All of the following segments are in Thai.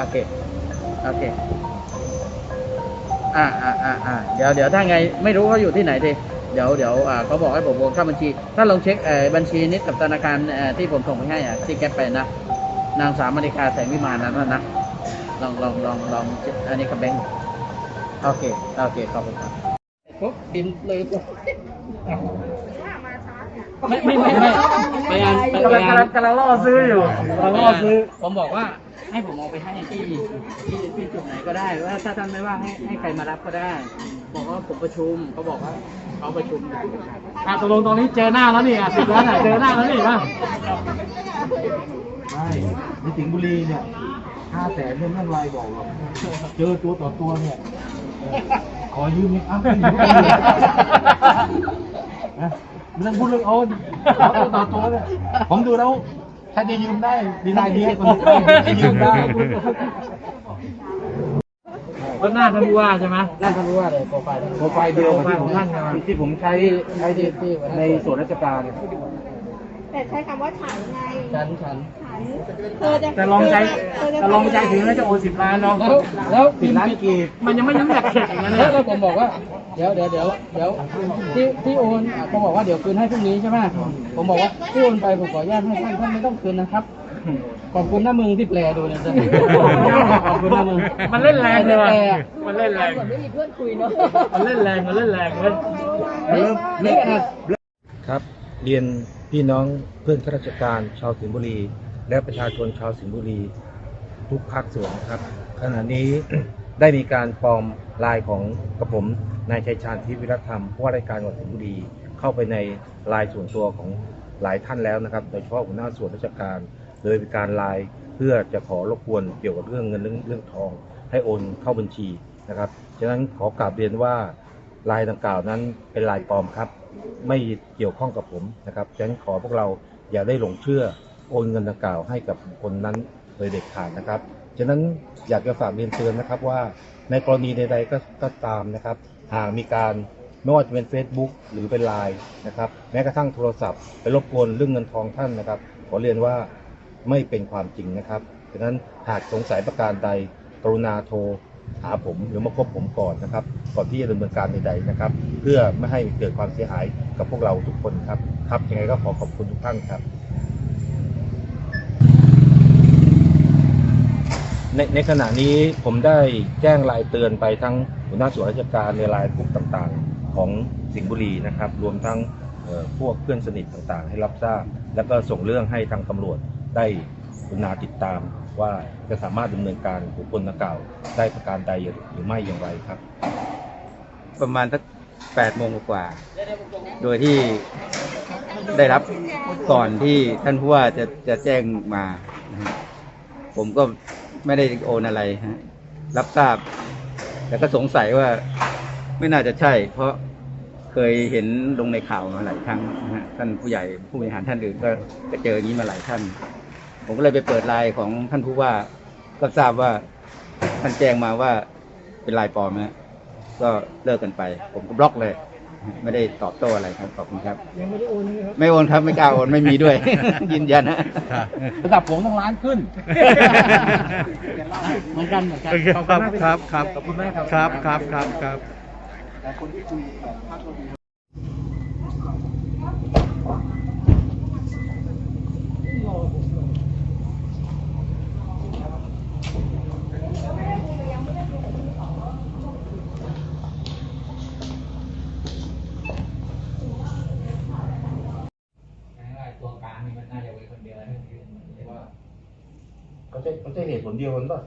โอเค โอเค อ่าอ่าอ่าอ่าเดี๋ยวเดี๋ยวถ้าไงไม่รู้เขาอยู่ที่ไหนทีเดี๋ยวเดี๋ยวอ่าเขาบอกให้ผมโอนเข้าบัญชี ถ้าลองเช็คเอ่อบัญชีนิดกับธนาคารเอ่อที่ผมส่งไปให้อะที่แกปไปนะ นางสาวมณิกาแสงวิมานนะนั่นนะ ลองลองลองลองเช็คอันนี้กับแบงค์โอเค โอเค ขอบคุณครับปุ๊บบินเลยปุ๊บไม่ไม่ไม่ไม่ไปงานไปกำลังงานกำลังกำลังล่อซื้ออยู่กำลังล่อซื้อ ผมบอกว่า ให้ผมเอาไปให้ที่ที่ที่จุดไหนก็ได้ว่าถ้าท่านไม่ว่างให้ให้ใครมารับก็ได้ บอกว่าผมประชุมเขาบอกว่าเขาประชุมอยู่อะตกลงตรงนี้เจอหน้าแล้วนี่อะสิบล้านอะเจอหน้าแล้วนี่ป่ะใช่ในสิงห์บุรีเนี่ยห้าแสนเนี่ยไม่เป็นไรบอกหรอกเจอตัวต่อตัวเนี่ยเออขอยืมเนี่ยอ้าวไม่ยืมไม่ยืมนะไม่ต้องพูดเรื่องโอนขอตัวต่อตัวเนี่ยผมดูแล้ว ถ้าจะยืมได้ดีไลน์นี้คนจะยืมได้รถหน้าท่านผู้ว่าใช่ไหมน่าจะรู้ว่าเลยโปรไฟล์โปรไฟล์เดียวกับที่ผมท่านใช่ไหมที่ผมใช้ใช้ที่ที่ในส่วนราชการแต่ใช้คำว่าฉันไงฉันฉันฉันเธอจะแต่ลองใจเธอจะแต่ลองใจถึงแล้วจะโอนสิบล้านเนาะแล้วแล้วสิบล้านกีบมันยังไม่น้ำหนักเข็ดอย่างนั้นแล้วนะแล้วผมบอกว่า เดี๋ยวเดี๋ยวเดี๋ยวเดี๋ยวที่ที่โอนอะเขาบอกว่าเดี๋ยวคืนให้พรุ่งนี้ใช่ไหมผมบอกว่าที่โอนไปผมขออนุญาตให้ท่านท่านไม่ต้องคืนนะครับ ขอบคุณนะมึงที่แปลดูเนี่ยขอบคุณนะมึงมันเล่นแรงเลยว่ะแปลมันเล่นแรงไม่มีเพื่อนคุยเนาะมันเล่นแรงมันเล่นแรงเลยนี่นี่แอดครับ เรียนพี่น้องเพื่อนข้าราชการชาวสิงห์บุรี และประชาชนชาวสิงห์บุรี ทุกภาคส่วนนะครับ ขณะนี้ ได้มีการปลอมลายของกระผมนายชัยชาญทิพย์วิรัตธรรมผู้ว่าราชการจังหวัดสิงห์บุรีเข้าไปในลายส่วนตัวของหลายท่านแล้วนะครับ โดยเฉพาะหัวหน้าส่วนราชการ โดยเป็นการลน์เพื่อจะขอรบกวนเกี่ยวกับเรื่องเงินเรื่องเรื่องทอง ให้โอนเข้าบัญชีนะครับฉะนั้นขอกราบเรียนว่าลายดังกล่าวนั้นเป็นลายปลอมครับ ไม่เกี่ยวข้องกับผมนะครับฉะนั้นขอพวกเราอย่าได้หลงเชื่อโอนเงินดังกล่าวให้กับคนนั้น โดยเด็ดขาดนะครับฉะนั้นอยากจะฝากเรียนเตือนนะครับว่าในกรณีใดๆก็ก็ตามนะครับ หากมีการไม่ว่าจะเป็น Facebook หรือเป็นไลน์นะครับ แม้กระทั่งโทรศัพท์ ไปรบกวนเรื่องเงินทองท่านนะครับ ขอเรียนว่าไม่เป็นความจริงนะครับฉะนั้นหากสงสัยประการใดกรุณาโทรหาผมหรือมาพบผมก่อนนะครับ ก่อนที่จะดำเนินการใดๆนะครับ เพื่อไม่ให้เกิดความเสียหายกับพวกเราทุกคนครับ ครับยังไงก็ขอขอบคุณทุกท่านครับ ในในขณะนี้ผมได้แจ้งรายเตือนไปทั้งหัวหน้าส่วนราชการในรายกลุ่มต่างๆ ของสิงห์บุรีนะครับ รวมทั้งพวกเพื่อนสนิทต่างๆ ให้รับทราบ แล้วก็ส่งเรื่องให้ทางตำรวจได้กรุณาติดตามว่าจะสามารถดำเนินการบุคคลดังกล่าวได้ประการใดหรือไม่อย่างไรครับ ประมาณสักแปดโมงกว่า โดยที่ได้รับก่อนที่ท่านผู้ว่าจะจะแจ้งมา ผมก็ ไม่ได้โอนอะไรฮะรับทราบ แต่ก็สงสัยว่าไม่น่าจะใช่ เพราะเคยเห็นลงในข่าวมาหลายครั้งนะฮะท่านผู้ใหญ่ผู้บริหารท่านอื่นก็กเจออย่างนี้มาหลายท่าน ผมก็เลยไปเปิดไลน์ของท่านผู้ว่า ก็ทราบว่าท่านแจ้งมาว่าเป็นไลน์ปลอมนะก็เลิกกันไป ผมก็บล็อกเลย ไม่ได้ตอบโต้อะไรครับขอบคุณครับ ยังไม่ได้โอนเลยครับ ไม่โอนครับไม่กล้าโอนไม่มีด้วย ยืนยันนะระดับผมต้องล้านขึ้นเหมือนกันเหมือนกันครับครับครับขอบคุณมากครับครับครับครับครับ ตัวกลางนี่มันน่าจะเป็นคนเดียวนะว่า เขาใช่เขาใช่เหตุผลเดียวกันป่ะ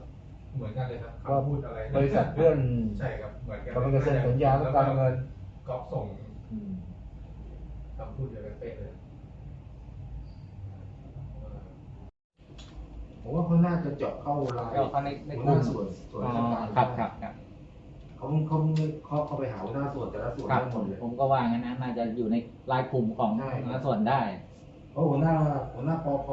เหมือนกันเลยครับว่าคำพูดอะไรบริษัทเพื่อน ใช่ครับเหมือนกันกำลังจะเซ็นสัญญาต้องการเงินก๊อปส่งคำพูดเดียวกันเป๊ะเลยผมว่าเขาน่าจะเจาะเข้าไลน์ก็เขาในในหัวกหลุ่น้ามส่วนส่วนราชการครับครับครับเขาเขาเขาเขาไปหาหัวหน้าส่วนแต่ละส่วนครับได้หมดเลย ผมก็ว่างั้นนะน่าจะอยู่ในรายกลุ่มของใช่ ส่วนได้ เพราะหัวหน้าหัวหน้าปพ